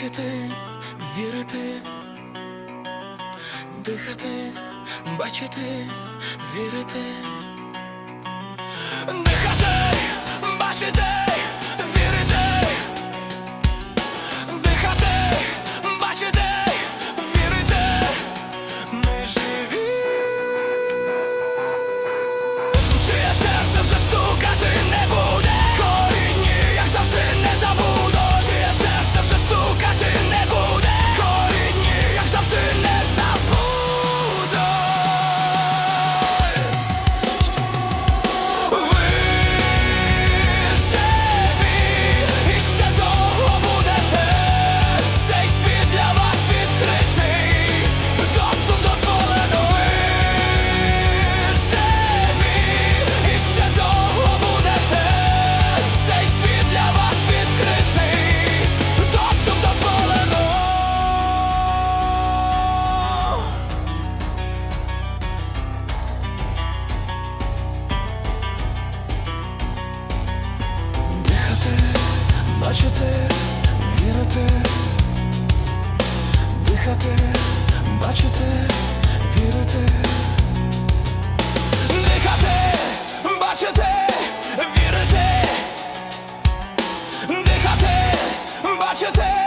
бачити, вірити, дихати, бачити, вірити, дихати, бачити. the table.